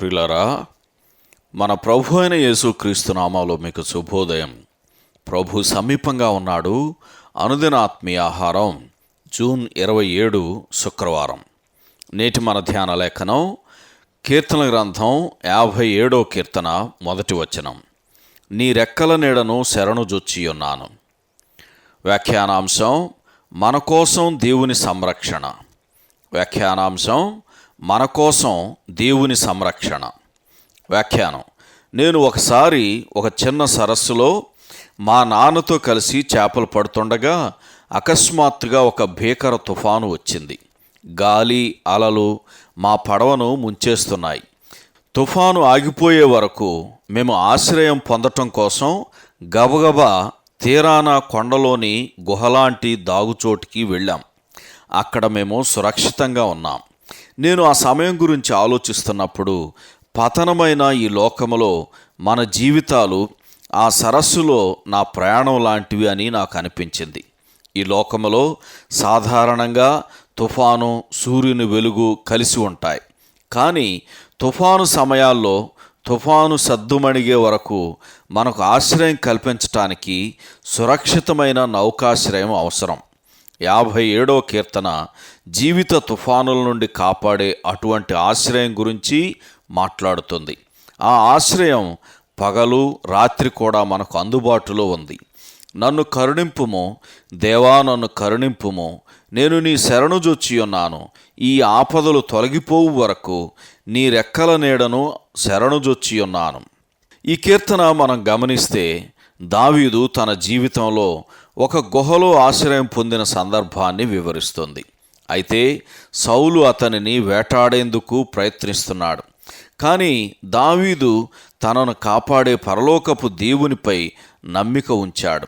ప్రిలరా మన ప్రభు అయిన యేసుక్రీస్తు నామాలో మీకు శుభోదయం. ప్రభు సమీపంగా ఉన్నాడు. అనుదిన ఆత్మీయ ఆహారం జూన్ ఇరవై ఏడు శుక్రవారం. నేటి మన ధ్యాన లేఖనం కీర్తన గ్రంథం యాభై ఏడో కీర్తన మొదటి వచనం. నీ రెక్కల నీడను శరణు జొచ్చి ఉన్నాను. వ్యాఖ్యానాంశం మన కోసం దేవుని సంరక్షణ. వ్యాఖ్యానాంశం మన కోసం దేవుని సంరక్షణ. వ్యాఖ్యానం. నేను ఒకసారి ఒక చిన్న సరస్సులో మా నాన్నతో కలిసి చేపలు పడుతుండగా అకస్మాత్తుగా ఒక భీకర తుఫాను వచ్చింది. గాలి అలలు మా పడవను ముంచేస్తున్నాయి. తుఫాను ఆగిపోయే వరకు మేము ఆశ్రయం పొందటం కోసం గబగబా తీరాన కొండలోని గుహలాంటి దాగుచోటికి వెళ్ళాం. అక్కడ మేము సురక్షితంగా ఉన్నాం. నేను ఆ సమయం గురించి ఆలోచిస్తున్నప్పుడు పతనమైన ఈ లోకములో మన జీవితాలు ఆ సరస్సులో నా ప్రయాణం లాంటివి అని నాకు అనిపించింది. ఈ లోకములో సాధారణంగా తుఫాను సూర్యుని వెలుగు కలిసి ఉంటాయి. కానీ తుఫాను సమయాల్లో తుఫాను సద్దుమణిగే వరకు మనకు ఆశ్రయం కల్పించటానికి సురక్షితమైన నౌకాశ్రయం అవసరం. యాభై ఏడో కీర్తన జీవిత తుఫానుల నుండి కాపాడే అటువంటి ఆశ్రయం గురించి మాట్లాడుతుంది. ఆ ఆశ్రయం పగలు రాత్రి కూడా మనకు అందుబాటులో ఉంది. నన్ను కరుణింపుము దేవా నన్ను కరుణింపుము నేను నీ శరణు జొచ్చి ఉన్నాను. ఈ ఆపదలు తొలగిపోవు వరకు నీ రెక్కల నీడను శరణు జొచ్చి ఉన్నాను. ఈ కీర్తన మనం గమనిస్తే దావీదు తన జీవితంలో ఒక గుహలో ఆశ్రయం పొందిన సందర్భాన్ని వివరిస్తుంది. అయితే సౌలు అతనిని వేటాడేందుకు ప్రయత్నిస్తున్నాడు. కానీ దావీదు తనను కాపాడే పరలోకపు దేవునిపై నమ్మిక ఉంచాడు.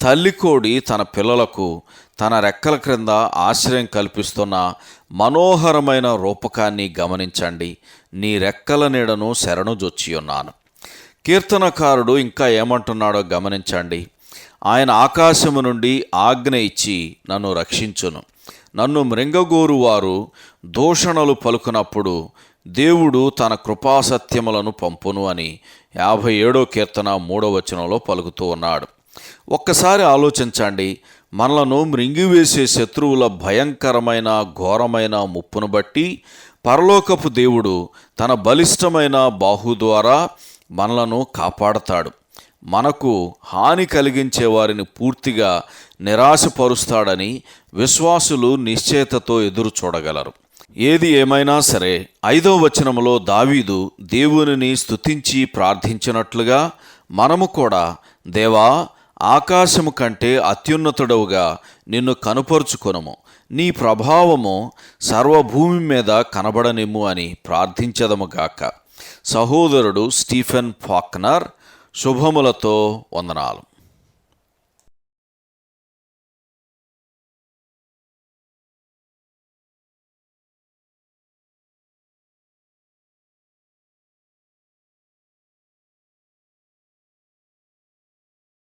తల్లికోడి తన పిల్లలకు తన రెక్కల క్రింద ఆశ్రయం కల్పిస్తున్న మనోహరమైన రూపకాన్ని గమనించండి. నీ రెక్కల నీడను శరణు జొచ్చి ఉన్నాను కీర్తనకారుడు ఇంకా ఏమంటున్నాడో గమనించండి. ఆయన ఆకాశము నుండి ఆజ్ఞ ఇచ్చి నన్ను రక్షించును. నన్ను మృంగగోరు వారు దూషణలు పలుకునప్పుడు దేవుడు తన కృపాసత్యములను పంపును అని యాభై ఏడో కీర్తన మూడో వచనంలో పలుకుతూ ఉన్నాడు. ఒక్కసారి ఆలోచించండి మనలను మృంగివేసే శత్రువుల భయంకరమైన ఘోరమైన ముప్పును బట్టి పరలోకపు దేవుడు తన బలిష్టమైన బాహు ద్వారా మనలను కాపాడతాడు. మనకు హాని కలిగించే వారిని పూర్తిగా నిరాశపరుస్తాడని విశ్వాసులు నిశ్చయతతో ఎదురు చూడగలరు. ఏది ఏమైనా సరే ఐదో వచనములో దావీదు దేవునిని స్తుతించి ప్రార్థించినట్లుగా మనము కూడా దేవా ఆకాశము కంటే అత్యున్నతుడవుగా నిన్ను కనుపరుచుకొనము. నీ ప్రభావము సర్వభూమి మీద కనబడనిమ్ము అని ప్రార్థించదముగాక సహోదరుడు స్టీఫెన్ ఫాక్నర్ శుభములతో వందనాలు.